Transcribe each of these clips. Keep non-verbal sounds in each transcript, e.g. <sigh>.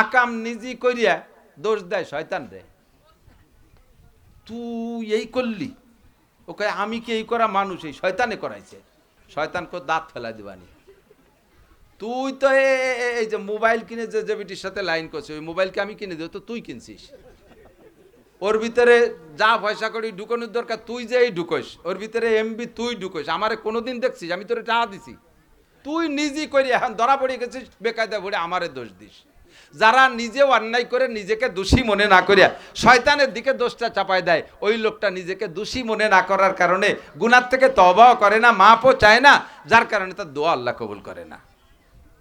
আকাম নিজি করিয়া দোষ দেয়, শয়তান রে তুই এই করলি। ওকে আমি কি এই করা মানুষ? এই শয়তানে করাইছে। শয়তান কো দাঁত ফেলা দিবানি। তুই তো এই যে মোবাইল কিনে যে যে বেটির সাথে লাইন করছে, ওই মোবাইলকে আমি কিনে দেবো, তো তুই কিনছিস? ওর ভিতরে যা পয়সা করি ঢুকানোর দরকার, তুই যে এই ঢুকোস, ওর ভিতরে এমবি তুই ঢুকোস, আমারে কোনোদিন দেখছিস? আমি তোরে টাকা দিছি। তুই নিজেই করি এখন ধরা পড়ে গেছিস, বেকায়দা ভরে আমারে দোষ দিস। যারা নিজে অন্যায় করে নিজেকে দোষী মনে না করিয়া শয়তানের দিকে দোষটা চাপায় দেয়, ওই লোকটা নিজেকে দোষী মনে না করার কারণে গুনার থেকে তবাও করে না মাপও চায় না, যার কারণে তার দোয়া আল্লাহ কবুল করে না।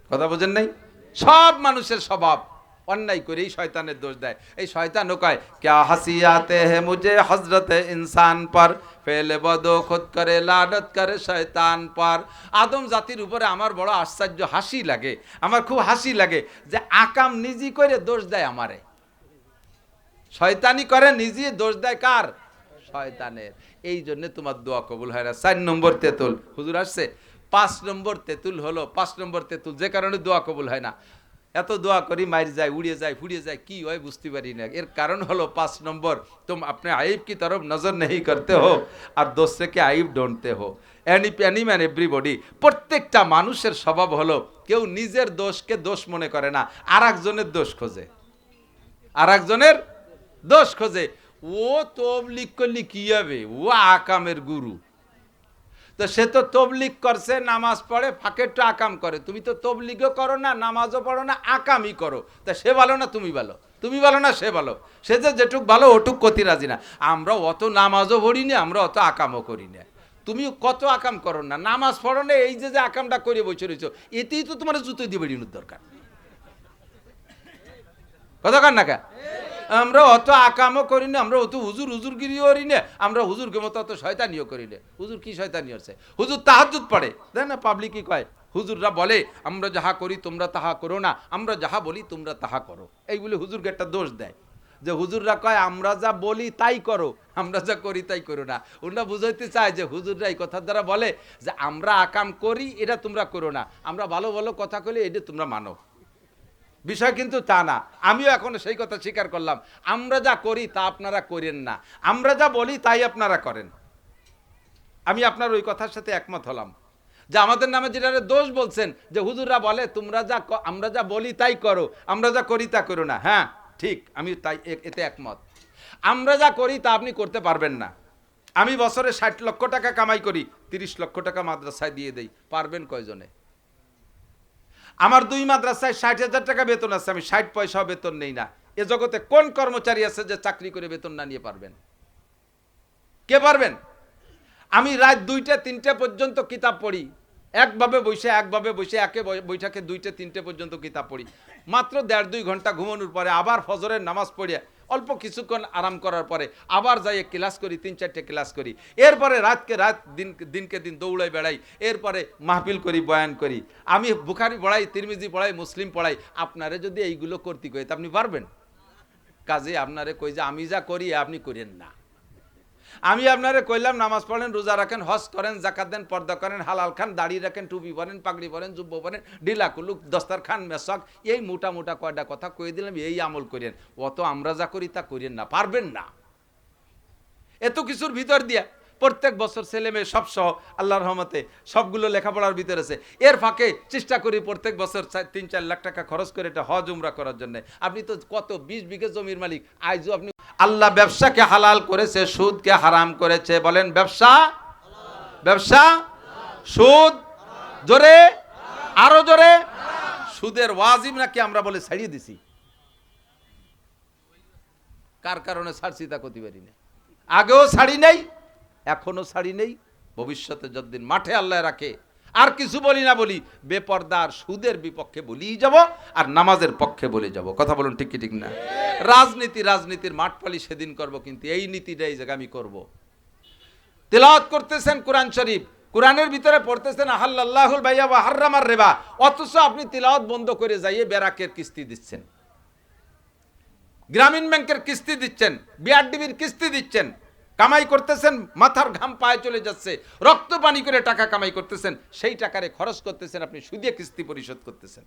কথা বোঝেন নাই? সব মানুষের স্বভাব। অন্যায় করেই শয়তানের দোষ দেয়। এই শয়তানও কয়, ক্যা হাসিয়াতে হে মুঝে হজরত ইনসান পর, ফেলে বদো খুদ করে, লাডত করে শয়তান পর। আদম জাতির উপরে আমার বড় আশ্চর্য হাসি লাগে, আমার খুব হাসি লাগে যে আকাম নিজি করে দোষ দেয় আমারে। শয়তানি করে, নিজে দোষ দেয় কার? শয়তানের। এই জন্য তোমার দোয়া কবুল হয় না। চার নম্বর তেতুল, হুজুর আসছে, পাঁচ নম্বর তেতুল হলো, পাঁচ নম্বর তেতুল, যে কারণে দোয়া কবুল হয় না। এত দোয়া করি, মাইর যায়, উড়িয়ে যায় ফুড়িয়ে যায়, কি হয় বুঝতে পারি না। এর কারণ হলো পাঁচ নম্বর, তুম আপনি আইব কি তরফ নজর নেই করতে হো আর দোষে কে আইব ডনতে হো অ্যানি প্যানি ম্যান এভরিবডি প্রত্যেকটা মানুষের স্বভাব হলো, কেউ নিজের দোষকে দোষ মনে করে না আর একজনের দোষ খোঁজে। আর একজনের দোষ খোঁজে। ও তবলিক করলি কি হবে? ও আকামের গুরু। তো সে তো তবলিক করছে, নামাজ পড়ে ফাঁকেরটা আকাম করে। তুমি তো তবলিগও করো না, নামাজও পড়ো না, আকামই করো। তা সে ভালো না তুমি ভালো? তুমি ভালো না সে ভালো? সে যে যেটুক ভালো, ওটুক কতি রাজি না। আমরা অত নামাজও পড়ি না, আমরা অত আকামও করি না। তুমি কত আকাম করো না? নামাজ পড়ো না, এই যে যে আকামটা করে বসে রয়েছো, এতেই তো তোমার জুতো বেরিয়ে দরকার। কথা কার না কা আমরা অত আকামও করি না, আমরা অত হুজুর হুজুরগিরিও করি না, আমরা হুজুরকে মতো অত শয়তানিও করি না। হুজুর কি শয়তানি হচ্ছে? হুজুর তাহাজুদ পড়ে। দেখ না পাবলিকই কয়, হুজুররা বলে, আমরা যাহা করি তোমরা তাহা করো না, আমরা যাহা বলি তোমরা তাহা করো। এইগুলি হুজুরকে একটা দোষ দেয়। যে হুজুররা কয়, আমরা যা বলি তাই করো, আমরা যা করি তাই করো না। ওনারা বুঝাইতে চায় যে হুজুররা এই কথার দ্বারা বলে যে, আমরা আকাম করি, এটা তোমরা করো না। আমরা ভালো ভালো কথা কইলে এটা তোমরা মানো। বিষয় কিন্তু তা না। আমিও এখন সেই কথা স্বীকার করলাম। আমরা যা করি তা আপনারা করেন না। আমরা যা বলি তাই আপনারা করেন। আমি আপনার ওই কথার সাথে একমত হলাম। যে আমাদের নামে যেটা দোষ বলছেন, যে হুজুররা বলে, তোমরা যা আমরা যা বলি তাই করো, আমরা যা করি তা করো না। হ্যাঁ ঠিক আমি তাই এতে একমত। আমরা যা করি তা আপনি করতে পারবেন না। আমি বছরে ষাট লক্ষ টাকা কামাই করি, তিরিশ লক্ষ টাকা মাদ্রাসায় দিয়ে দেই। পারবেন কয়জনে? আমার দুই মাদ্রাসায় ষাট হাজার টাকা বেতন আছে, আমি ষাট পয়সাও বেতন নেই না। এ জগতে কোন কর্মচারী আছে যে চাকরি করে বেতন না নিয়ে পারবেন? কে পারবেন? আমি রাত দুইটা, তিনটে পর্যন্ত কিতাব পড়ি। একভাবে বসে একভাবে বসে, একে বৈঠাকে দুইটা, তিনটে পর্যন্ত কিতাব পড়ি। মাত্র দেড় দুই ঘণ্টা ঘুমানোর পরে আবার ফজরের নামাজ পড়িয়া অল্প কিছুক্ষণ আরাম করার পরে আবার যাই ক্লাস করি, তিন চারটে ক্লাস করি। এরপরে রাতকে রাত, দিন, দিনকে দিন দৌড়াই বেড়াই, এরপরে মাহফিল করি, বয়ান করি। আমি বুখারি পড়াই, তিরমিজি পড়াই, মুসলিম পড়াই, আপনারে যদি এইগুলো করতে কই, তা আপনি পারবেন? কাজে আপনারে কই যে, আমি যা করি, আপনি করেন না। আমি আপনারে কইলাম, নামাজ পড়েন, রোজা রাখেন, হজ করেন জাকাত দেন, পর্দা করেন, হালাল খান, দাড়ি রাখেন, টুপি পরেন, পাগড়ি পরেন, জুব্ব পরেন ডিলা কুলুক, দস্তার খান, মেসক, এই মোটা মোটা কয়টা কথা কয়ে দিলাম, এই আমল করেন অত আমরা যা করি তা করেন না, পারবেন না। এত কিছুর ভিতর দিয়া প্রত্যেক বছর ছেলে মেয়ে সব সহ, আল্লাহর রহমতে সবগুলো লেখাপড়ার ভিতরে আছে। এর ফাঁকে চেষ্টা করি প্রত্যেক বছর তিন, চার লাখ টাকা খরচ করে এটা হজ, উমরা করার জন্য। আপনি তো কত, বিশ বিঘে জমির মালিক আইজও আপনি আল্লাহ ব্যবসাকে হালাল করেছে, সুদকে হারাম করেছে, বলেন ব্যবসা? ব্যবসা? সুদ? জোরে? আরও জোরে? সুদের ওয়াজিব নাকি আমরা বলে ছাড়িয়ে দিছি? কার কারণে ছাড়ছি তা করতে পারি না আগেও ছাড়ি নেই এখনও ছাড়ি নেই। ভবিষ্যতে যতদিন মাঠে আল্লাহ রাখে, আর কিছু বলি না বলি, বেপর্দার সুদের বিপক্ষে বলিই যাব, আর নামাজের পক্ষে বলে যাব। কথা বলুন ঠিক কি ঠিক না? রাজনীতি, রাজনীতির মাঠ পালি সেদিন করব, কিন্তু এই নীতিটা এই জায়গা আমি করব। তেলাওয়াত করতেছেন কোরআন শরীফ। কোরআনের ভিতরে পড়তেছেন আহাল্লাহুল ভাইয়া বা হার্রামার রেবা। অথচ আপনি তিলাওয়াত বন্ধ করে যাইয়ে বেরাকের কিস্তি দিচ্ছেন। গ্রামীণ ব্যাংকের কিস্তি দিচ্ছেন, বিআরডিবির কিস্তি দিচ্ছেন। কামাই করতেছেন, মাথার ঘাম পায়ে চলে যাচ্ছে। রক্ত পানি করে টাকা কামাই করতেছেন, সেই টাকারে খরচ করতেছেন, আপনি সুদে কিস্তি পরিশোধ করতেছেন।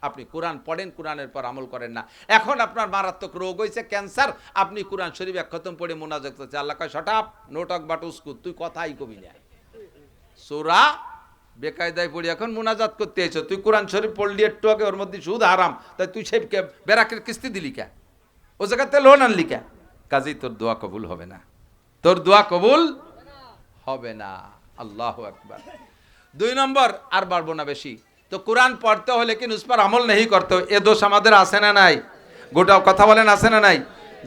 আপনি কোরআন পড়েন, কোরআনের পর আমল করেন না। এখন আপনার মারাত্মক রোগ হয়েছে, ক্যান্সার, আপনি কোরআন শরীফ এক খতম পড়ে মোনাজাত করছে। আল্লাহ কয় শটাপ নোটক বাট উস্কুত, তুই কথাই কবি না। সোরা বেকায়দায় পড়ি এখন মোনাজাত করতে এসো। তুই কোরআন শরীফ পড়লি, একটু আগে ওর মধ্যে সুদ হারাম, তাই তুই সে কে- বেরাকের কিস্তি দিলি কে? ও জায়গাতে লোন আনলি কে? কাজেই তোর দোয়া কবুল হবে না। তোর দোয়া কবুল হবে না। আল্লাহ একবার দুই নম্বর, আর বাড়বো না বেশি। তো কোরআন পড়তে হলে কি উস पर আমল নেই করতে এ দোষ আমাদের আছে না নাই? গোটা কথা বলেন আছে না নাই?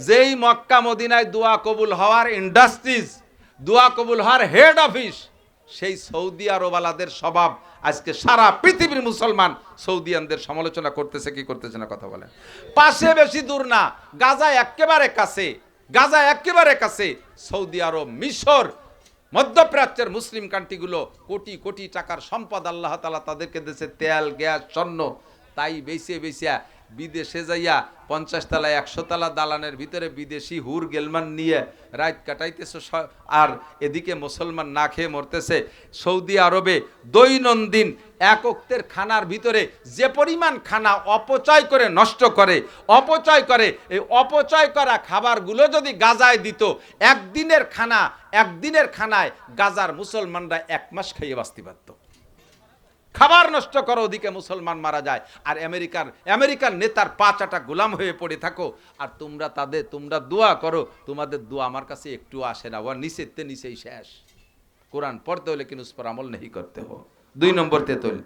যেই মক্কা মদিনায় দোয়া কবুল হওয়ার ইন্ডাস্ট্রিজ দোয়া কবুল হওয়ার হেড অফিস সেই সৌদি আরবালাদের স্বভাব আজকে সারা পৃথিবীর মুসলমান সৌদিয়ানদের সমালোচনা করতেছে, কি করতেছে না কথা বলেন। পাশে বেশি দূর না গাজা একেবারে কাছে গাজা একেবারে কাছে, সৌদি আরব মিশর মধ্যপ্রাচ্যের মুসলিম কান্ট্রিগুলো কোটি কোটি টাকার সম্পদ আল্লাহ তালা তাদেরকে দেশে তেল, গ্যাস, স্বর্ণ। তাই বেসিয়ে বেছিয়া বিদেশে যাইয়া পঞ্চাশ তালা একশো তালা দালানের ভিতরে বিদেশি হুর গেলমান নিয়ে রাত কাটাইতেছে আর এদিকে মুসলমান না খেয়ে মরতেছে। সৌদি আরবে দৈনন্দিন এক অক্তের খানার ভিতরে যে পরিমাণ খানা অপচয় করে নষ্ট করে, অপচয় করে, এই অপচয় করা খাবারগুলো যদি গাজায় দিত, একদিনের খানা, একদিনের খানায় গাজার মুসলমানরা এক মাস খাইয়ে বাঁচতে পারত। খাবার নষ্ট করো ওদিকে মুসলমান মারা যায় আর আমেরিকার আমেরিকার নেতার পাঁচাটা গোলাম হয়ে পড়ে থাকো আর তোমরা তাদের তোমরা দোয়া করো তোমাদের দোয়া আমার কাছে একটু আসে না ওর নিচেতে নিচেই শেষ কোরআন পড়তে হলে কিন্তু উস पर আমল नहीं करते हो দুই নম্বর তেতল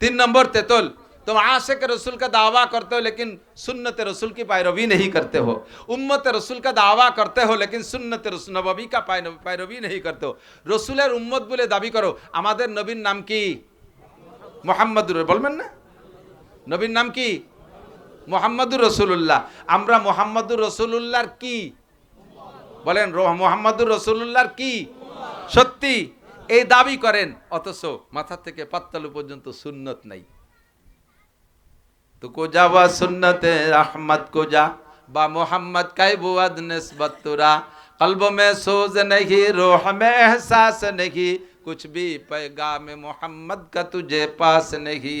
তিন নম্বর তেতল तुम आशिक रसूल का दावा करते हो लेकिन सुन्नत रसूल की पैरवी नहीं करते हो उम्मत रसूल का दावा करते हो लेकिन सुन्नत रसूल नबी का पैर- पैरवी नहीं करते हो রসুলের উম্মত বলে দাবি করো আমাদের নবীর নাম কি মোহাম্মদুর বলবেন না? নবীর নাম কি? মোহাম্মদুর রসুল্লাহ আমরা মোহাম্মদুর রসুল্লাহর কি? বলেন মোহাম্মদুর রসুল্লাহর কি? সত্যি। এই দাবি করেন, অথচ মাথা থেকে পাত্তালু পর্যন্ত সুন্নত নাই। তো কোজা বা সুন্নতে আহমদ কোজা? বা মোহাম্মদ কাইবুয়াদ নেসবতুরা কলব মে সোজ নেহি, রোহ মে এহসাস নেহি। कुछ भी पैगाम মোহাম্মদ का तुझे पास नहीं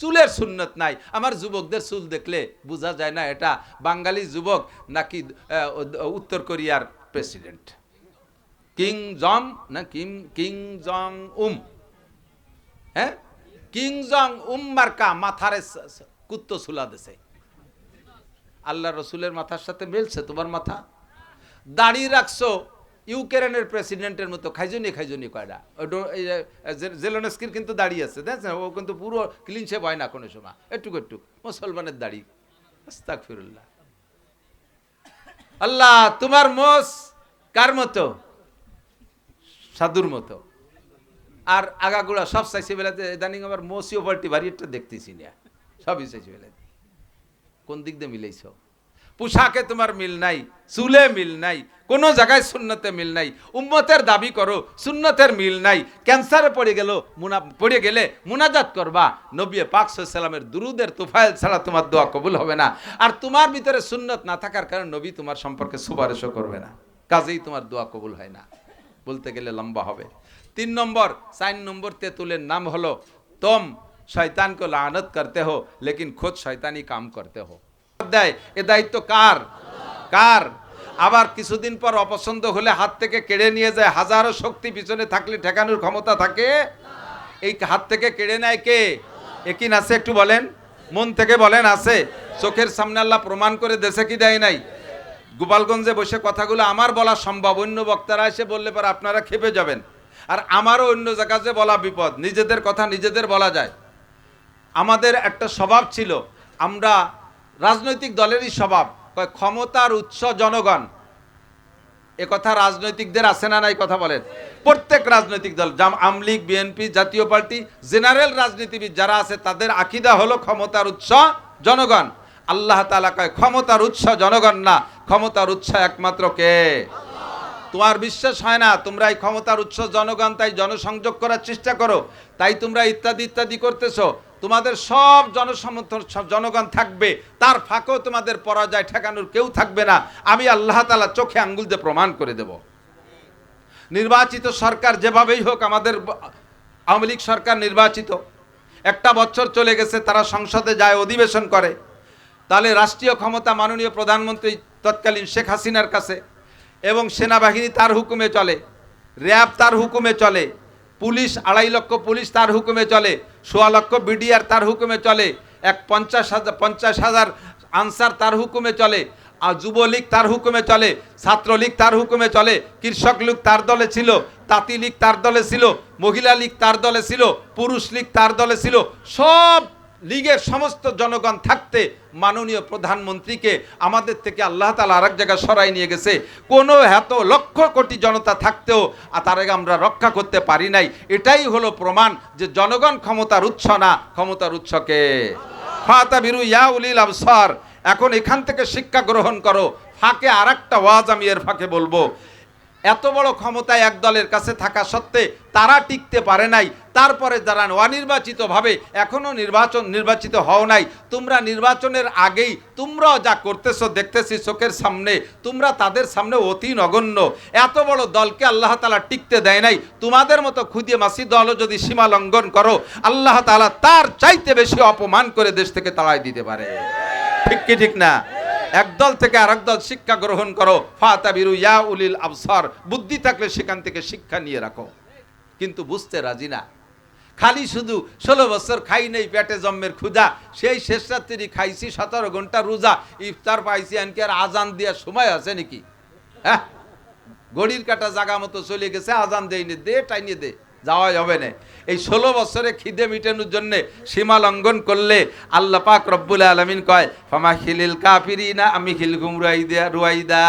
চুলের সুন্নত নাই আমার যুবকদের চুল দেখলে বোঝা যায় না এটা বাঙালি যুবক নাকি আহ, উত্তর কোরিয়ার প্রেসিডেন্ট কিং জং না কিম কিং জং উম হ্যাঁ কিং জং উম মার্কা মাথারে স- স- কুত্তো সুলা দেছে আল্লাহ রসুলের মাথার সাথে মিলছে তোমার মাথা দাড়ি রাখছো ইউক্রেনের প্রেসিডেন্টের মতো, খাইজনি খাইজনি কয়টা জেলনস্কির কিন্তু দাড়ি আছে, দেখছেন? ও কিন্তু পুরো ক্লিন শেপ হয় না কোনো সময়। একটু একটু মুসলমানের দাড়ি। আস্তাক ফিরুল্লাহ আল্লাহ, তোমার মোস কার মতো? সাধুর মতো। আর আগাগুড়া সব চাইছে বেলাতে ইদানিং আমার মসিও পাল্টি ভারী একটা দেখতেছি না। সবই চাইছে বেলাতে কোন দিক দিয়ে মিলাইছ? পোশাকে তোমার মিল নাই, চুলে মিল নাই, কোনো জায়গায় শূন্যতে মিল নাই। উম্মতের দাবি করো, সুন্নতের মিল নাই। ক্যান্সারে পড়ে গেল, মুনা পড়ে গেলে মুনাজাত করবা। নবী পাক সাল্লামের দুরুদের তুফায়ল ছাড়া তোমার দোয়া কবুল হবে না। আর তোমার ভিতরে সুন্নত না থাকার কারণে নবী তোমার সম্পর্কে সুপারিশও করবে না। কাজেই তোমার দোয়া কবুল হয় না। বলতে গেলে লম্বা হবে। তিন নম্বর, চার নম্বর তেঁতুলের নাম হলো, তোম, শয়তানকে লানত করতে হো, লেকিন খোদ শয়তানি কাম করতে হো। দেয়, এ দায়িত্ব কার? কার? আবার কিছুদিন পর অপছন্দ হলে হাত থেকে কেড়ে নিয়ে যায়, হাজারো শক্তি পিছনে থাকলে ঠেকানোর ক্ষমতা থাকে। এই হাত থেকে কেড়ে নেয় কে? একিন আছে একটু বলেন? মন থেকে বলেন, আছে। চোখের সামনে আল্লাহ প্রমাণ করে দেশে কি দেয় নাই? গোপালগঞ্জে বসে কথাগুলো আমার বলা সম্ভব। অন্য বক্তারা এসে বললে পর আপনারা খেপে যাবেন। আর আমারও অন্য জায়গাতে বলা বিপদ, নিজেদের কথা নিজেদের বলা যায়। আমাদের একটা স্বভাব ছিল, আমরা রাজনৈতিক দলেরই স্বভাব। কয়, ক্ষমতার উৎস জনগণ। এ কথা রাজনৈতিকদের আছে না নাই কথা বলেন? প্রত্যেক রাজনৈতিক দল, জাম আমলিগ বিএনপি, জাতীয় পার্টি, জেনারেল রাজনীতিবিদ যারা আছে, তাদের আকিদা হলো ক্ষমতার উৎস জনগণ। আল্লাহ তালা কয়, ক্ষমতার উৎস জনগণ না। ক্ষমতার উৎস একমাত্র কে? তোমার বিশ্বাস হয় না? তোমরা এই ক্ষমতার উৎস জনগণ, তাই জনসংযোগ করার চেষ্টা করো। তাই তোমরা ইত্যাদি ইত্যাদি করতেছো। তোমাদের সব জনসমর্থন, সব জনগণ থাকবে। তার ফাঁকেও তোমাদের পরাজয় ঠেকানোর কেউ থাকবে না। আমি আল্লাহ তালা চোখে আঙ্গুল দিয়ে প্রমাণ করে দেব। নির্বাচিত সরকার যেভাবেই হোক, আমাদের আওয়ামী লীগ সরকার নির্বাচিত। একটা বছর চলে গেছে, তারা সংসদে যায়, অধিবেশন করে। তাহলে রাষ্ট্রীয় ক্ষমতা মাননীয় প্রধানমন্ত্রী তৎকালীন শেখ হাসিনার কাছে এবং সেনাবাহিনী তার হুকুমে চলে, র্যাব তার হুকুমে চলে। পুলিশ, আড়াই লক্ষ পুলিশ তার হুকুমে চলে, সোয়া লক্ষ বিডিআর তার হুকুমে চলে, এক পঞ্চাশ হাজার পঞ্চাশ হাজার আনসার তার হুকুমে চলে, আর যুবলীগ তার হুকুমে চলে, ছাত্রলীগ তার হুকুমে চলে, কৃষক লীগ তার দলে ছিল, তাঁতি লীগ তার দলে ছিল, মহিলা লীগ তার দলে ছিল, পুরুষ লীগ তার দলে ছিল, সব লীগের সমস্ত জনগণ থাকতে মাননীয় প্রধানমন্ত্রীকে আমাদের থেকে আল্লাহ তালা আরেক জায়গায় সরাই নিয়ে গেছে। কোনো এত লক্ষ কোটি জনতা থাকতেও আর তার আগে আমরা রক্ষা করতে পারি নাই। এটাই হলো প্রমাণ যে জনগণ ক্ষমতার উৎস না, ক্ষমতার উৎসকে ফাতা বিরু ইয়া উলিল আবসার। এখন এখান থেকে শিক্ষা গ্রহণ করো। ফাঁকে আর একটা ওয়াজ আমি এর ফাঁকে বলব। এত বড় ক্ষমতা এক দলের কাছে থাকা সত্ত্বে তারা টিকতে পারে নাই। তারপরে যারা অনির্বাচিতভাবে এখনও নির্বাচন নির্বাচিত হও নাই, তোমরা নির্বাচনের আগেই তোমরাও যা করতেছো দেখতেছি চোখের সামনে, তোমরা তাদের সামনে অতি নগণ্য। এত বড় দলকে আল্লাহ তালা টিকতে দেয় নাই। তোমাদের মতো খুদিয়ে মাসি দলও যদি সীমা লঙ্ঘন করো, আল্লাহ তালা তার চাইতে বেশি অপমান করে দেশ থেকে তাড়াই দিতে পারে। ঠিক কি ঠিক না? একদল থেকে আরেক দল শিক্ষা গ্রহণ করো, ফাতাবিরু ইয়া উলিল আবসার। বুদ্ধি থাকলে সেখান থেকে শিক্ষা নিয়ে রাখো। কিন্তু বুঝতে রাজি না। খালি শুধু ষোলো বছর খাই নেই পেটে জন্মের ক্ষুধা। সেই শেষ রাত্রি খাইছি, সতেরো ঘণ্টা রোজা। ইফতার পাইছি, এনকে আর আজান দেওয়ার সময় আছে নাকি? হ্যাঁ? ঘড়ির কাটা জাগা মতো চলে গেছে, আজান দেয়নি দে, টাইনি দে, যাওয়াই হবে না। এই ষোলো বছরে খিদে মিটানোর জন্য সীমা লঙ্ঘন করলে আল্লাহ পাক রব্বুল আলমিন কয়, ফামা খিলিল কাফিরি না আমি খিলগুম রুয়াইদা রুয়াইদা।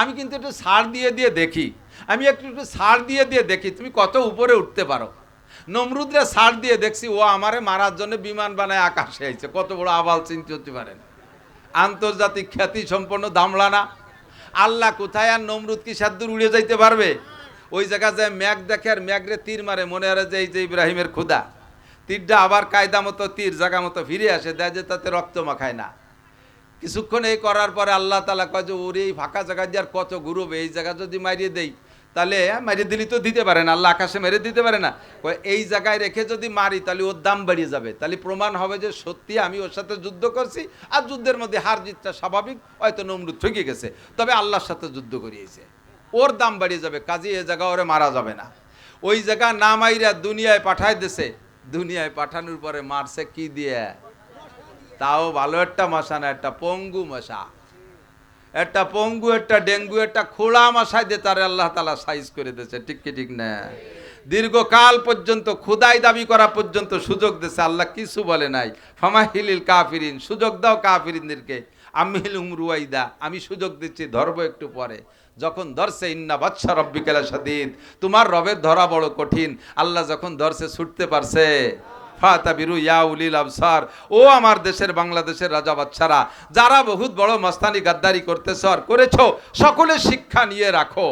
আমি কিন্তু একটু সার দিয়ে দিয়ে দেখি। আমি একটু একটু সার দিয়ে দিয়ে দেখি, তুমি কত উপরে উঠতে পারো। নমরুদরা সার দিয়ে দেখছি, ও আমারে মারার জন্য বিমান বানায় আকাশে আইছে। কত বড় আবাল চিন্তা হতে পারেন আন্তর্জাতিক খ্যাতি সম্পন্ন দামলানা। আল্লাহ কোথায় আর নমরুদ কি সাদ্দুর উড়ে যাইতে পারবে? ওই জায়গা যায় ম্যাগ দেখে আর ম্যাগরে তীর মারে, মনে হয় যে এই যে ইব্রাহিমের ক্ষুদা তীরটা আবার কায়দা মতো তীর জায়গা মতো ফিরে আসে, দেয় যে তাতে রক্ত মাখায় না। কিছুক্ষণ এই করার পরে আল্লাহ তালা কয় যে, ওর এই ফাঁকা জায়গা দিয়ে আর কত ঘুরবে? এই জায়গা যদি মারিয়ে দেই তাহলে মারিয়ে দিলি তো দিতে পারে না, আল্লাহ আকাশে মেরে দিতে পারে না। এই জায়গায় রেখে যদি মারি, তাহলে ওর দাম বাড়িয়ে যাবে। তাহলে প্রমাণ হবে যে সত্যি আমি ওর সাথে যুদ্ধ করছি, আর যুদ্ধের মধ্যে হার জিতটা স্বাভাবিক, হয়তো নমরুদ ঠকে গেছে। তবে আল্লাহর সাথে যুদ্ধ করিয়েছে। ওর দাম বাড়িয়ে যাবে, কাজে এ জায়গা ওরে মারা যাবে না। ওই জায়গা না মাইরা দুনিয়ায় পাঠায় দেশে দুনিয়ায় পাঠানোর পরে মারছে কি দিয়ে? তাও ভালো একটা মশা না, একটা পঙ্গু মশা। একটা পঙ্গু, একটা ডেঙ্গু, একটা খোলা মশাই দিয়ে তার আল্লাহ তালা সাইজ করে দিয়েছে। ঠিক কি, ঠিক না? দীর্ঘকাল পর্যন্ত, খুদাই দাবি করা পর্যন্ত সুযোগ দিয়েছে। আল্লাহ কিছু বলে নাই। ফামাহিলিল কাফিরিন, সুযোগ দাও কাফিরিনদেরকে। আমিহিল উমরুয়াইদা আমি সুযোগ দিচ্ছি, ধরবো একটু পরে। যখন ধরছে, ইন্না বাচ্চা রব্বিকালা সাদিদ তোমার রবের ধরা বড় কঠিন। আল্লাহ যখন ধরছে, ছুটতে পারছে। ফাতাবিরু ইয়া উলিল আবসার। ও আমার দেশের বাংলাদেশের রাজা বাচ্চারা, যারা বহুত বড় মস্তানি গাদ্দারি করতেছ আর করেছ, সকলে শিক্ষা নিয়ে রাখো।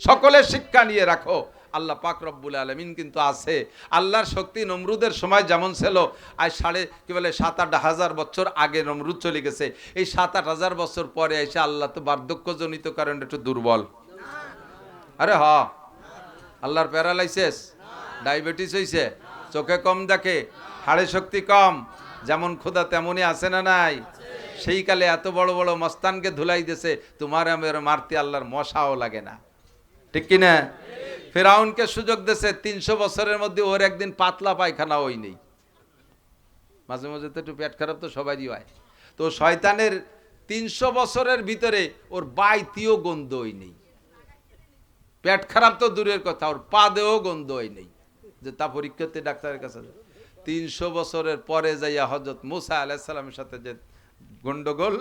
সকলে শিক্ষা নিয়ে রাখো। আল্লাহ পাক রব্বুল আলমিন কিন্তু আছে। আল্লাহর শক্তি নমরুদের সময় যেমন ছিল, আজ সাড়ে, কি বলে সাত আট হাজার বছর আগে নমরুদ চলে গেছে। এই সাত আট হাজার বছর পরে এসে আল্লাহ তো বার্ধক্যজনিত কারণে একটু দুর্বল। আরে হ। আল্লাহর প্যারালাইসিস। ডায়াবেটিস হয়েছে চোখে কম দেখে, হাড়ে শক্তি কম, যেমন ক্ষুধা তেমনই আছে না নাই? সেই কালে এত বড় বড় মস্তানকে ধুলাই দিয়েছে, তোমার আমার মারতে আল্লাহর মশাও লাগে না। ঠিক কি না? ফেরাউনকে সুযোগ দিয়েছে, তিনশো বছরের মধ্যে ওর একদিন পাতলা পায়খানা ওই নেই। মাঝে মাঝে তো একটু পেট খারাপ তো সবারই হয়। তো শয়তানের তিনশো বছরের ভিতরে ওর বাইতিও গন্ধ ওই নেই। পেট খারাপ তো দূরের কথা, ওর পাদেও গন্ধ ওই নেই। যে তা পরীক্ষাতে ডাক্তারের কাছে। তিনশো বছরের পরে যাইয়া হজরত মুসা আলাইসাল্লামের সাথে যে গন্ডগোল,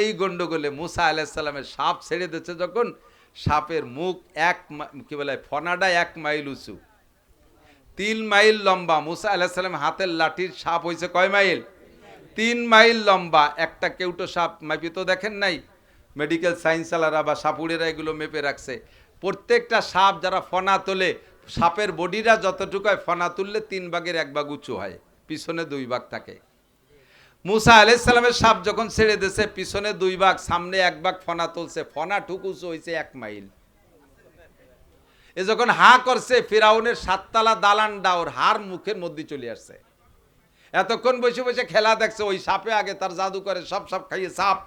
এই গন্ডগোলে মুসা আলাইসাল্লামের সাপ ছেড়ে দিচ্ছে যখন, সাপের মুখ এক কি বলে, ফনাডা এক মাইল উঁচু। তিন মাইল লম্বা, মুসা আলাইসাল্লাম হাতের লাঠির সাপ হয়েছে কয় মাইল? তিন মাইল লম্বা, একটা কেউটো সাপ মাপি তো দেখেন নাই? মেডিকেল সায়েন্স আলারা বা সাপুড়েরা এগুলো মেপে রাখছে। প্রত্যেকটা সাপ যারা ফনা তোলে সাপের বডিরা যতটুকু হয়, ফনা তুললে তিন ভাগের এক ভাগ উঁচু হয়, পিছনে দুই ভাগ থাকে। মুসা আলাইসাল্লামের সাপ যখন ছেড়ে দিয়েছে, পিছনে দুই ভাগ, সামনে এক ভাগ ফনা তুলছে ফনা ঠুক উঁচু হয়েছে এক মাইল। এ যখন হা করছে, ফিরাউনের সাততলা দালান ওর হার মুখের মধ্যে চলে আসছে। এতক্ষণ বসে বসে খেলা দেখছে, ওই সাপে আগে তার জাদু করে সব সাপ খাইয়ে সাপ,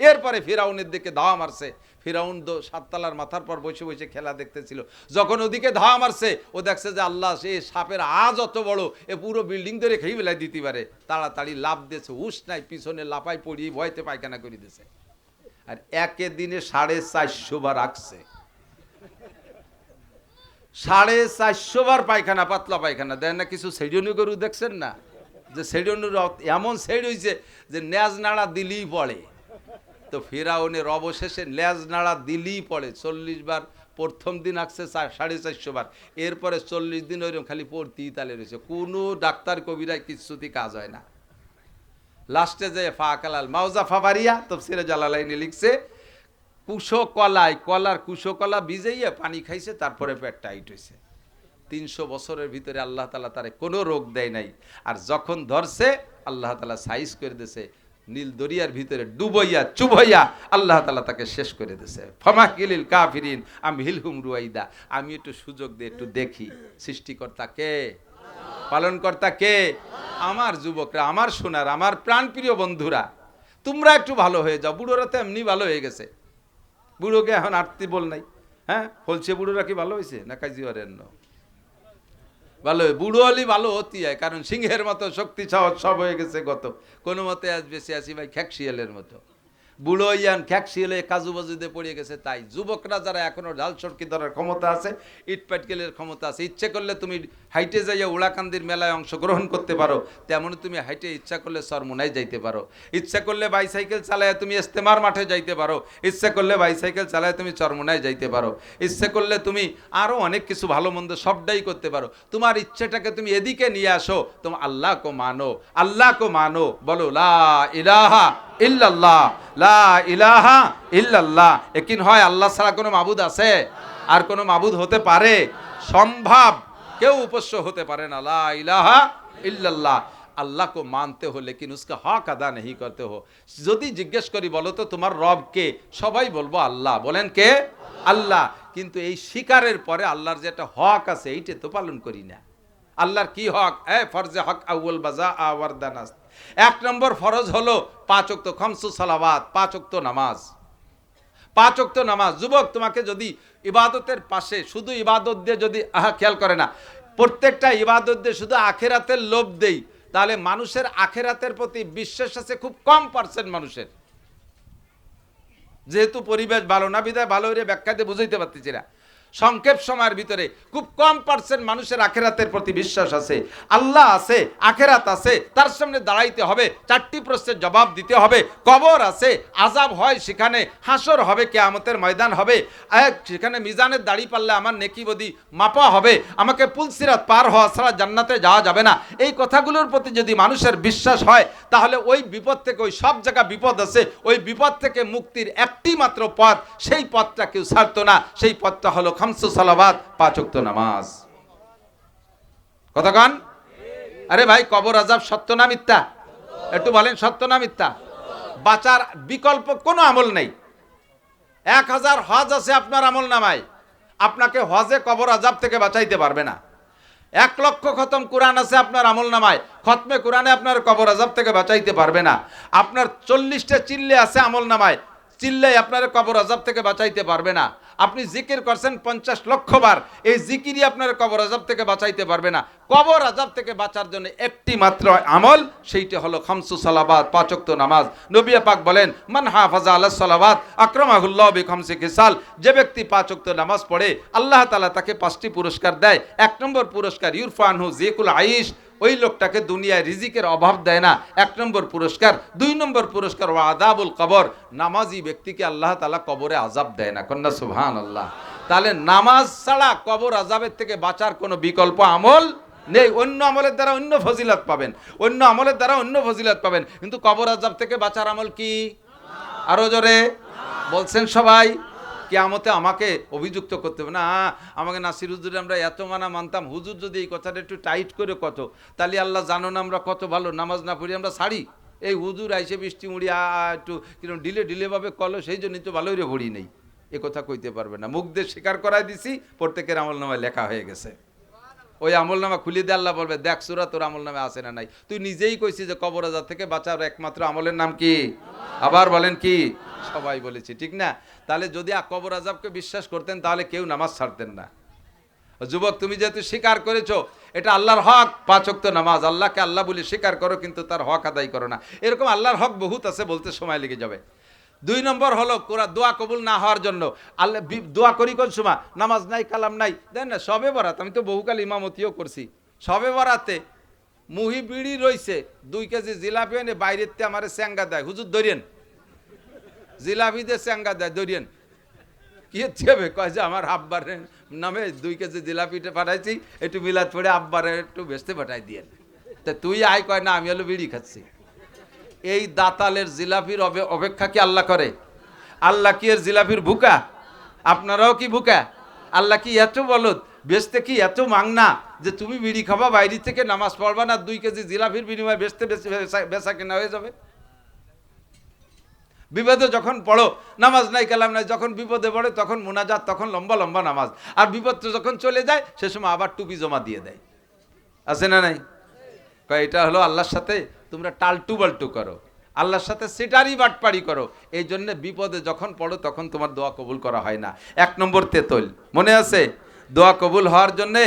এরপরে ফিরাউনের দিকে ধাওয়া মারছে। ফিরাউন সাততলার মাথার পর বসে বসে খেলা দেখতেছিল। যখন ওদিকে ধাওয়া মারছে, ও দেখছে যে আল্লাহ, সে সাপের আজ অত বড়, এ পুরো বিল্ডিং ধরে খেয়ে বেলায় দিতে পারে। তাড়াতাড়ি লাভ দিয়েছে, হুশ নাই, পিছনে লাফাই পড়িয়ে ভয়তে পায়খানা করে দিয়েছে। আর একে দিনে সাড়ে চারশো বার রাখছে সাড়ে চারশো বার পায়খানা, পাতলা পায়খানা। দেন না, কিছু সেডিয়নি গরু দেখছেন না? যে সেডিয়নির এমন সেড হয়েছে যে ন্যাজ নাড়া দিলেই পড়ে তো ফেরাউনের অবশেষে ল্যাজ নাড়া দিলেই পড়ে, চল্লিশ বার, প্রথম দিন আসছে সাড়ে চারশো বার। এরপরে চল্লিশ দিন ওইরকম খালি পড়তেই তালে রয়েছে। কোনো ডাক্তার কবিরায় কিছুতেই কাজ হয় না। লাস্টে যে ফাকালাল মাউজা ফাবারিয়া তফসিরে জালালাইনে লিখছে কুশো কলায় কলার কুশো কলা ভিজাইয়া পানি খাইছে, তারপরে পেট টাইট হয়েছে তিনশো বছরের ভিতরে আল্লাহ তালা তারে কোনো রোগ দেয় নাই। আর যখন ধরছে, আল্লাহ তালা সাইজ করে দিছে নীল দরিয়ার ভিতরে ডুবইয়া, চুবইয়া আল্লাহ তালা তাকে শেষ করে দিছে। ফমা কিলিল কাফিরিন, আমি হিলহুম রুয়াইদা। আমি একটু সুযোগ দিয়ে একটু দেখি, সৃষ্টিকর্তা কে? পালনকর্তা কে? আমার যুবকরা, আমার সোনার, আমার প্রাণপ্রিয় বন্ধুরা, তোমরা একটু ভালো হয়ে যাও, বুড়োরা তো এমনি ভালো হয়ে গেছে। বুড়োকে এখন আটতি বল নাই হ্যাঁ? হলছে বুড়োরা কি ভালো হয়েছে না কাজি অরণ্য ভালো, বুড়ো হলেই ভালো হতি হয়, কারণ সিংহের মতো শক্তি সাহস সব হয়ে গেছে গত। কোনো মতে আজ বেশি আসি ভাই খ্যাকশিয়ালের মতো। বুড়ো ইয়ান খ্যাকশিয়ালে কাজু বাজুতে পড়ে গেছে, তাই যুবকরা যারা এখনও ডাল সরকি ধরার ক্ষমতা আছে, ইট পাটকেলের ক্ষমতা আছে, ইচ্ছে করলে তুমি হাইটে যাইয়া উড়াকান্দির মেলায় অংশগ্রহণ করতে পারো তেমনই তুমি হাইটে ইচ্ছা করলে সরমুনায় যাইতে পারো। ইচ্ছা করলে বাইসাইকেল চালায় তুমি ইস্তেমার মাঠে যাইতে পারো, ইচ্ছা করলে বাইসাইকেল চালায় তুমি চরমুনায় যাইতে পারো, ইচ্ছে করলে তুমি আরও অনেক কিছু ভালো মন্দ সবটাই করতে পারো। তোমার ইচ্ছেটাকে তুমি এদিকে নিয়ে আসো, তুমি আল্লাহ কো মানো আল্লাহ কো মানো, বলো, লা ইলাহা ইল্লাল্লাহ, লা ইলাহা ইল্লাল্লাহ। একিন হয় আল্লাহ ছাড়া কোনো মাবুদ আছে? আর কোনো মাবুদ হতে পারে? সম্ভব। কেউ উপস্য হতে পারে না। লা ইলাহা ইল্লাল্লাহ। আল্লাহ কো মানতে হলে কি উসকা হক আদা নেহি করতে হো? যদি জিজ্ঞেস করি, বলো তো তোমার রব কে? সবাই বলব আল্লাহ। বলেন কে? আল্লাহ। কিন্তু এই শিকারের পরে আল্লাহর যে একটা হক আছে, এইটা তো পালন করি না। আল্লাহর কি হক? এ ফরজে হক আউ্ল বাজা আওয়ারদানাস এক নম্বর ফরজ হলো পাঁচ ওয়াক্ত খমসু সালাওয়াত, পাঁচ ওয়াক্ত নামাজ। পাঁচ ওয়াক্ত নামাজ। যুবক, তোমাকে যদি ইবাদতের পাশে, শুধু ইবাদত দিয়ে যদি, আহা, খেয়াল করে না, প্রত্যেকটা ইবাদত দিয়ে শুধু আখেরাতের লোভ দেই, তাহলে মানুষের আখেরাতের প্রতি বিশ্বাস আছে খুব কম পার্সেন্ট মানুষের। যেহেতু পরিবেশ ভালো না, বিদায় ভালো হয়ে ব্যাখ্যা দিয়ে বুঝাইতে পারতেছি না। সংক্ষেপ সময়ের ভিতরে খুব কম পার্সেন্ট মানুষের আখেরাতের প্রতি বিশ্বাস আছে। আল্লাহ আছে, আখেরাত আছে, তার সামনে দাঁড়াইতে হবে, চারটি প্রশ্নের জবাব দিতে হবে, কবর আছে আজাব হয় সেখানে, হাসর হবে, কেয়ামতের ময়দান হবে সেখানে মিজানের দাড়ি পারলে আমার নেকি বদি মাপা হবে, আমাকে পুলসিরাত পার হওয়া ছাড়া জান্নাতে যাওয়া যাবে না। এই কথাগুলোর প্রতি যদি মানুষের বিশ্বাস হয়, তাহলে ওই বিপদ থেকে, ওই সব জায়গা বিপদ আছে, ওই বিপদ থেকে মুক্তির একটি মাত্র পথ, সেই পথটা কেউ ছাড়তো না, সেই পথটা হলো খামসু সালাবাত পাচক্ত নামাজ। কথা কন? আরে ভাই, কবর আজাব সত্য না মিথ্যা? একটু বলেন, সত্য না মিথ্যা? বাঁচার বিকল্প কোনো আমল নেই। এক হাজার হজ আছে আপনার আমল নামায়। আপনাকে হজে কবর আজাব থেকে বাঁচাইতে পারবে না। এক লক্ষ খতম কোরআন আছে আপনার আমল নামায়। খতমে কোরআনে আপনার কবর আজাব থেকে বাঁচাইতে পারবে না। আপনার চল্লিশটা চিল্লে আছে আমল নামায়। চিল্লাই আপনার কবর আজাব থেকে বাঁচাইতে পারবে না। আপনি জিকির করছেন পঞ্চাশ লক্ষ বার। এই জিকিরই আপনার কবর আজাব থেকে বাঁচাইতে পারবে না। কবর আজাব থেকে বাঁচার জন্য একটি মাত্র আমল, সেইটা হলো খামসু সালাবাত পাচক্ত নামাজ। নবিয়া পাক বলেন, মান হাফাজা আল্লাহ সালাবাত আক্রমাহুল্লাহ বি খামসি খিসাল যে ব্যক্তি পাচক্ত নামাজ পড়ে, আল্লাহ তালা তাকে পাঁচটি পুরস্কার দেয়। এক নম্বর পুরস্কার ইরফানহু জিকুল আইশ। ওই লোকটাকে দুনিয়ায় রিজিকের অভাব দেয় না। এক নম্বর পুরস্কার, দুই নম্বর পুরস্কার ও আদাবুল কবর। নামাজি ব্যক্তিকে আল্লাহ তালা কবরে আজাব দেয় না। কন্যা সুবহান আল্লাহ তাহলে নামাজ ছাড়া কবর আজাবের থেকে বাঁচার কোনো বিকল্প আমল নেই। অন্য আমলের দ্বারা অন্য ফজিলত পাবেন। অন্য আমলের দ্বারা অন্য ফজিলত পাবেন। কিন্তু কবর আজাব থেকে বাঁচার আমল কি? আরও জোরে। বলছেন সবাই কেয়ামতে আমাকে অভিযুক্ত করতে হবে। না, আমাকে নাসির আমরা এত মানা মানতাম। হুজুর যদি এই কথাটা একটু টাইট করে কত, তাহলে আল্লাহ জানো না আমরা কত ভালো নামাজ না পড়ি, আমরা ছাড়ি। এই হুজুর আইসে বৃষ্টি মুড়ি একটু কীরকম ঢিলে ঢিলেভাবে কলো সেই জন্যই তো ভালোই রে ভরি নেই। এ কথা কইতে পারবে না। মুখ দিয়ে স্বীকার করাই দিছি, প্রত্যেকের আমল নামায় লেখা হয়ে গেছে। ওই আমল নামা খুলে দিয়ে আল্লাহ বলবে, দেখ সুরা তোর আমল নামে আসে না নাই? তুই নিজেই কইছিস যে কবর আজাব থেকে বাঁচার একমাত্র আমলের নাম কি? আবার বলেন কি? সবাই বলেছি, ঠিক না? তাহলে যদি কবর আজাবকে বিশ্বাস করতেন, তাহলে কেউ নামাজ ছাড়তেন না। যুবক, তুমি যেহেতু স্বীকার করেছ, এটা আল্লাহর হক, পাঁচ ওয়াক্ত নামাজ। আল্লাহকে আল্লাহ বলে স্বীকার করো, কিন্তু তার হক আদায় করো না। এরকম আল্লাহর হক বহুত আছে, বলতে সময় লেগে যাবে। দুই নম্বর হলো কোরআন, দোয়া কবুল না হওয়ার জন্য। আল্লাহ দোয়া করি কোন সময়? নামাজ নাই, কালাম নাই। দেন না, সবে বরাত, আমি তো বহুকাল ইমামতিও করছি। সবে বরাতে মুহি বিড়ি রইছে, দুই কেজি জিলাপি এনে বাইরের তে আমার স্যাঙ্গা দেয়। হুজুর, ধরিয়েন। জিলাপি দিয়ে স্যাঙ্গা দেয়, ধরিয়েন। কি হবে কয় যে আমার আব্বারের নামে দুই কেজি জিলাপিটা পাঠাইছি, একটু মিলাদ পড়ে আব্বারে একটু বেচতে পাঠাই দিয়ে তা তুই আয়, কয় না, আমি হলো বিড়ি খাচ্ছি। এই দাতালের জিলাপির অবে- অপেক্ষা কি আল্লাহ করে? আল্লাহ কি এর জিলাপির ভুকা? আপনারাও কি ভুকা? আল্লাহ কি এত বলদ? বেচতে কি এত মাংনা যে তুমি বিড়ি খাবা, বাইরে থেকে নামাজ পড়বা না দুই কেজি জিলাপির বিনিময়ে বেচতে বেচে বেচা- বেচা কেনা হয়ে যাবে? বিপদে যখন পড়ো, নামাজ নাই, কালাম নাই, যখন বিপদে পড়ে তখন মোনাজাত, তখন লম্বা লম্বা নামাজ। আর বিপদ যখন চলে যায়, সে সময় আবার টুপি জমা দিয়ে দেয়। আছে না নাই? কয়, এটা হলো আল্লাহর সাথে তোমরা টালটু বাল্টু করো। আল্লাহর সাথে সেটারই বাটপাড়ি করো। এই জন্য বিপদে যখন পড়ো, তখন তোমার দোয়া কবুল করা হয় না। এক নম্বর তেতল। মনে আছে? দোয়া কবুল হওয়ার জন্যে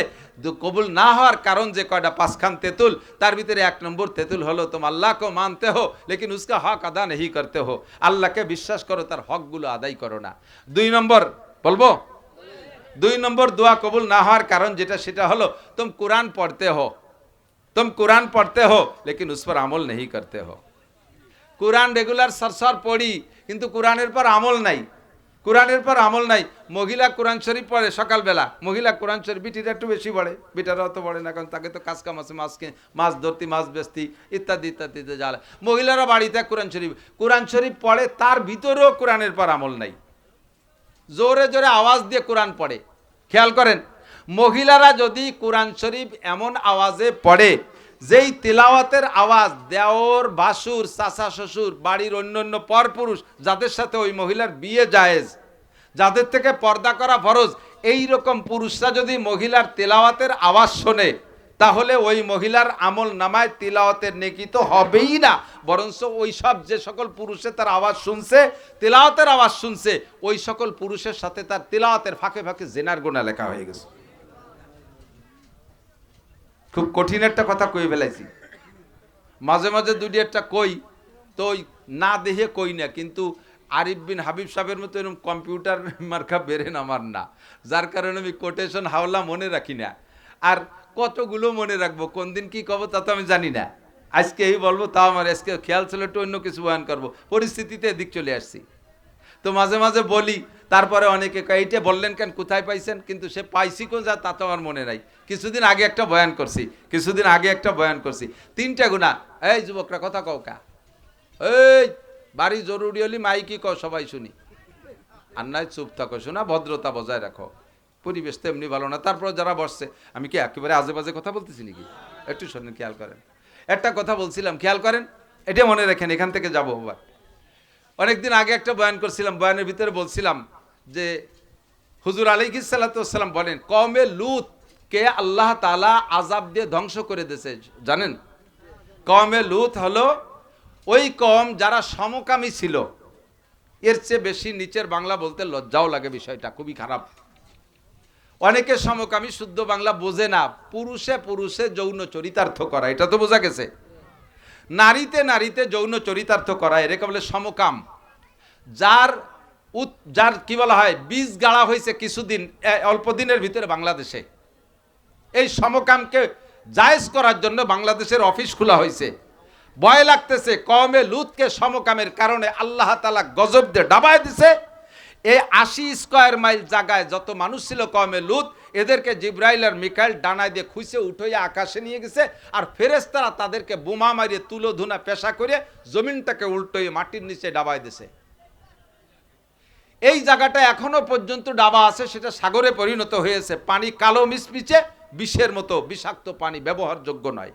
কবুল না হওয়ার কারণ যে কয়টা? পাঁচখান তেঁতুল। তার ভিতরে এক নম্বর তেঁতুল হলো, তুম আল্লাহকে মানতে হো, লেকিন উসকা হক আদা নেহি করতে হো। আল্লাহকে বিশ্বাস করো, তার হকগুলো আদায় করো না। দুই নম্বর, বলব? দুই নম্বর দোয়া কবুল না হওয়ার কারণ যেটা, সেটা হলো, তুম কোরআন পড়তে হো तुम कुरान पढ़ते हो लेकिन उस पर अमल नहीं करते हो কোরআন রেগুলার সরসর পড়ি কিন্তু কোরআনের পর আমল নাই কোরআনের পর আমল নাই মহিলা কোরআন শরীফ পড়ে সকালবেলা মহিলা কোরআন শরীফ বিটিরা একটু বেশি পড়ে বিটারা অত পড়ে না কারণ তাকে তো কাজ কাম আছে মাছ কে- মাছ ধরতি মাছ বেচতি ইত্যাদি ইত্যাদিতে জ্বালা মহিলারা বাড়িতে কোরআন শরীফ কোরআন শরীফ পড়ে তার ভিতরেও কোরআনের পর আমল নাই জোরে জোরে আওয়াজ দিয়ে কোরআন পড়ে খেয়াল করেন মহিলারা যদি কোরআন শরীফ এমন আওয়াজে পড়ে, যেই তিলাওয়াতের আওয়াজ দেওর, বাসুর, চাচা শ্বশুর, বাড়ির অন্য অন্য পরপুরুষ, যাদের সাথে ওই মহিলার বিয়ে জায়েজ, যাদের থেকে পর্দা করা ফরজ, এই রকম পুরুষরা যদি মহিলার তেলাওয়াতের আওয়াজ শোনে, তাহলে ওই মহিলার আমল নামায় তিলাওয়াতের নেকি তো হবেই না। বরঞ্চ ওই সব যে সকল পুরুষে তার আওয়াজ শুনছে, তিলাওয়াতের আওয়াজ শুনছে, ওই সকল পুরুষের সাথে তার তিলাওয়াতের ফাঁকে ফাঁকে জেনার গোনা লেখা হয়ে গেছে। খুব কঠিন একটা কথা কই ফেলাইছি। মাঝে মাঝে দুটি একটা কই, তো না দেখে কই না, কিন্তু আরিফ বিন হাবিব সাহেবের মতো এরকম কম্পিউটার <laughs> মার্কা বেরেন আমার না। যার কারণে আমি কোটেশন হাওলা মনে রাখি না। আর কতগুলো মনে রাখব, কোন দিন কি কব তা তো আমি জানি না। আজকে এই বলব, তাও আমার আজকে খেয়াল ছিল একটু অন্য কিছু বয়ান করব। পরিস্থিতিতে এদিক চলে আসছি। তো মাঝে মাঝে বলি তারপরে অনেকে এইটা বললেন কেন? কোথায় পাইছেন? কিন্তু সে পাইছি কোন যা তা তো আমার মনে নাই। কিছুদিন আগে একটা বয়ান করছি, কিছুদিন আগে একটা বয়ান করছি। তিনটা গুণা এই যুবকরা, কথা কও কা। এই, বাড়ি জরুরি হলি মাইকি কও, সবাই শুনি। আর নয় চুপ থাকো, শোনা, ভদ্রতা বজায় রাখো। পরিবেশ তো এমনি ভালো না। তারপর যারা বসছে, আমি কি একেবারে আজে বাজে কথা বলতেছি নাকি? একটু শোনেন, খেয়াল করেন। একটা কথা বলছিলাম, খেয়াল করেন? এটা মনে রাখেন, এখান থেকে যাব আবার। অনেকদিন আগে একটা বয়ান করছিলাম, বয়ানের ভিতরে বলছিলাম যে হুজুর আলী সাল্লাতাম বলেন কমে লুত, কে আল্লাহ তালা আজাব দিয়ে ধ্বংস করে দিয়েছে? জানেন? কমে লুত হলো ওই কম যারা সমকামী ছিল। এর চেয়ে বেশি নিচের বাংলা বলতে লজ্জাও লাগে বিষয়টা, খুবই খারাপ। অনেকে সমকামী, শুদ্ধ বাংলা বোঝে না, পুরুষে পুরুষে যৌন চরিতার্থ করা, এটা তো বোঝা গেছে। নারীতে নারীতে যৌন চরিতার্থ করা এরকম বলে সমকাম। যার যার কি বলা হয়, বীজ গাড়া হয়েছে কিছুদিন অল্প দিনের ভিতরে বাংলাদেশে। এই সমকামকে জায়েজ করার জন্য বাংলাদেশের অফিস খোলা হয়েছে। ভয় লাগতেছে কমে লুতকে সমকামের কারণে আল্লাহ তালা গজব দিয়ে ডাবায় দিছে। এই আশি স্কোয়ার মাইল জায়গায় যত মানুষ ছিল কমে লুত, এদেরকে জিব্রাইল আর মিকাইল ডানায় দিয়ে খুঁজে উঠে আকাশে নিয়ে গেছে আর ফেরেস্তারা তাদেরকে বোমা মারিয়ে তুলো ধুনা পেশা করে জমিনটাকে উল্টোয়ে মাটির নিচে ডাবায় দিছে। এই জায়গাটা এখনও পর্যন্ত ডাবা আছে, সেটা সাগরে পরিণত হয়েছে। পানি কালো মিশমিচে বিষের মতো, বিষাক্ত পানি ব্যবহারযোগ্য নয়।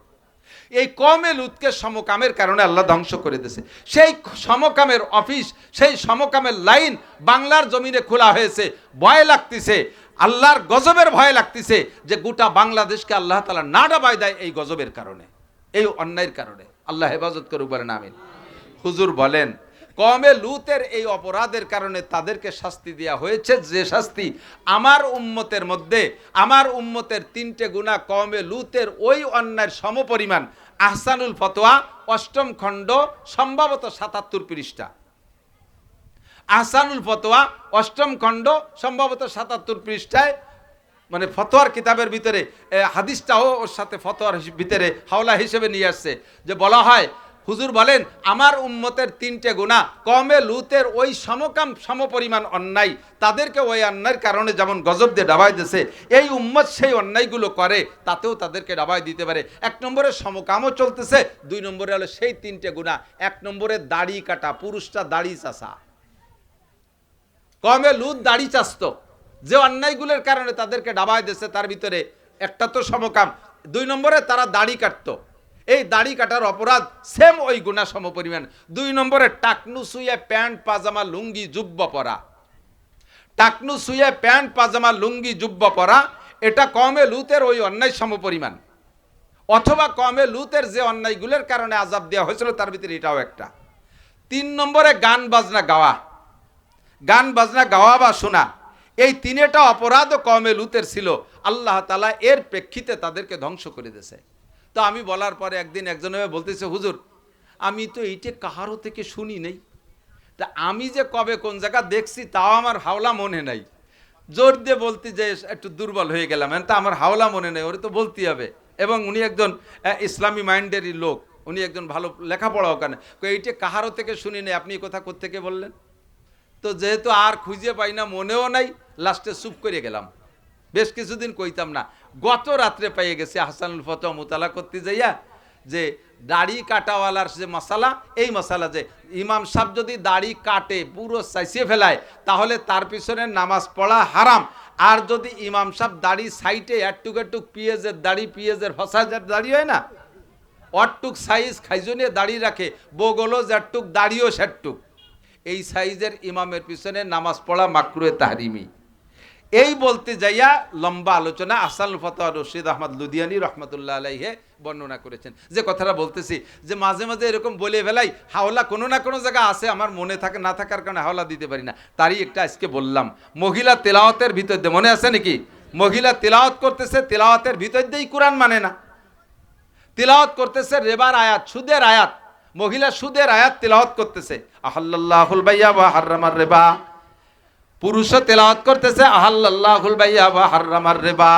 এই কমেল উৎকে সমকামের কারণে আল্লাহ ধ্বংস করে দিয়েছে। সেই সমকামের অফিস, সেই সমকামের লাইন বাংলার জমিনে খোলা হয়েছে। ভয় লাগতেছে, আল্লাহর গজবের ভয় লাগতেছে যে গোটা বাংলাদেশকে আল্লাহ তালা না ডাবাই দেয় এই গজবের কারণে, এই অন্যায়ের কারণে। আল্লাহ হেফাজত করুক বলেন, আমিন। হুজুর বলেন কমে লুতের এই অপরাধের কারণে তাদেরকে শাস্তি দেওয়া হয়েছে। যে শাস্তি আমার উম্মতের মধ্যে, আমার উম্মতের তিনটে গুণা কমে লুতের ওই অন্যায়ের সমপরিমাণ। আহসানুল ফতোয়া, অষ্টম খণ্ড, সম্ভবত সাতাত্তর পৃষ্ঠা। আহসানুল ফতোয়া, অষ্টম খণ্ড, সম্ভবত সাতাত্তর পৃষ্ঠায় মানে ফতোয়ার কিতাবের ভিতরে হাদিসটাও ওর সাথে ফতোয়ার ভিতরে হাওলা হিসেবে নিয়ে আসছে। যে বলা হয় হুজুর বলেন, আমার উম্মতের তিনটে গুণা কমে লুতের ওই সমকাম সমপরিমাণ অন্যায়, তাদেরকে ওই অন্যায়ের কারণে যেমন গজব দিয়ে ডাবাই দিছে, এই উম্মত সেই অন্যায়গুলো করে, তাতেও তাদেরকে ডাবাই দিতে পারে। এক নম্বরে সমকামও চলতেছে, দুই নম্বরে হলো সেই তিনটে গুণা এক নম্বরে দাড়ি কাটা, পুরুষটা দাড়ি চাষা কমে লুত দাড়ি চাস্ত যে অন্যায়গুলোর কারণে তাদেরকে ডাবায় দিয়েছে তার ভিতরে একটা তো সমকাম, দুই নম্বরে তারা দাড়ি কাটতো। এই দাড়ি কাটার অপরাধ সেম ওই গুণা সমপরিমাণ দুই নম্বরে, টাকনু সুয়ে প্যান্ট, পাজামা, লুঙ্গি, জুব্ব পরা। টাকনু সুয়ে প্যান্ট, পাজামা, লুঙ্গি, জুব্ব পরা, এটা কমে লুতের ওই অন্যায় সমপরিমাণ অথবা কমে লুতের যে অন্যায়গুলোর কারণে আজাব দেওয়া হয়েছিল, তার ভিতরে এটাও একটা। তিন নম্বরে, গান বাজনা গাওয়া। গান বাজনা গাওয়া বা শোনা, এই তিনেটা অপরাধও কমে লুতের ছিল। আল্লাহ তালা এর প্রেক্ষিতে তাদেরকে ধ্বংস করে দিয়েছে। তো আমি বলার পরে একদিন একজন বলতেছে, হুজুর, আমি তো এইটা কাহারও থেকে শুনি নেই। তা আমি যে কবে কোন জায়গা দেখছি তাও আমার হাওলা মনে নাই। জোর দিয়ে বলতে যে একটু দুর্বল হয়ে গেলাম। তা আমার হাওলা মনে নেই, ওরে তো বলতেই হবে। এবং উনি একজন ইসলামী মাইন্ডেরই লোক। উনি একজন ভালো লেখাপড়াও কেন এইটা কাহারও থেকে শুনি নেই? আপনি কথা কোথেকে বললেন? তো যেহেতু আর খুঁজে পাই না, মনেও নাই, লাস্টে চুপ করে গেলাম। বেশ কিছুদিন কইতাম না। গত রাত্রে পেয়ে গেছে হাসানুল ফতোয়া মোতালা করতে যাইয়া যে দাড়ি কাটাওয়ালার যে মশালা, এই মশালা যে ইমাম সাহেব যদি দাড়ি কাটে, পুরো চাইছিয়ে ফেলায়, তাহলে তার পিছনে নামাজ পড়া হারাম। আর যদি ইমাম সাহেব দাড়ি সাইটে একটুক একটুক পিঁয়াজের দাড়ি, পিঁয়াজের ফসাজের দাড়ি হয় না অট্টুক সাইজ খাইজনে দাড়ি রাখে বগলো যাট্টুক দাড়িও সেট্টুক এই সাইজের ইমামের পিছনে নামাজ পড়া মাকরুয়ে তাহরিমি এই বলতে যাইয়া লম্বা আলোচনা আসাল ফতোয়া রশিদ আহমদ লুদিয়ানি রহমতুল্লাহ আলাইহে বর্ণনা করেছেন। যে কথাটা বলতেছি, যে মাঝে মাঝে এরকম বলে ফেলাই, হাওলা কোনো না কোনো জায়গা আছে, আমার মনে থাকে, না থাকার কারণে হাওলা দিতে পারি না। তারই একটা আজকে বললাম। মহিলা তেলাওয়াতের ভিতর দিয়ে, মনে আছে নাকি? মহিলা তেলাওয়াত করতেছে, তেলাওয়াতের ভিতর দিয়েই কোরআন মানে না। তিলাওয়াত করতেছে, রেবার আয়াত, সুদের আয়াত। মহিলা সুদের আয়াত তিলাওয়াত করতেছে। আহাল্লাহুল বাইয়া বা হাররামার রেবা। পুরুষও তেলাওয়াত করতেছে আহাল্লাহুল বাইয়া বা হার্রামার রেবা।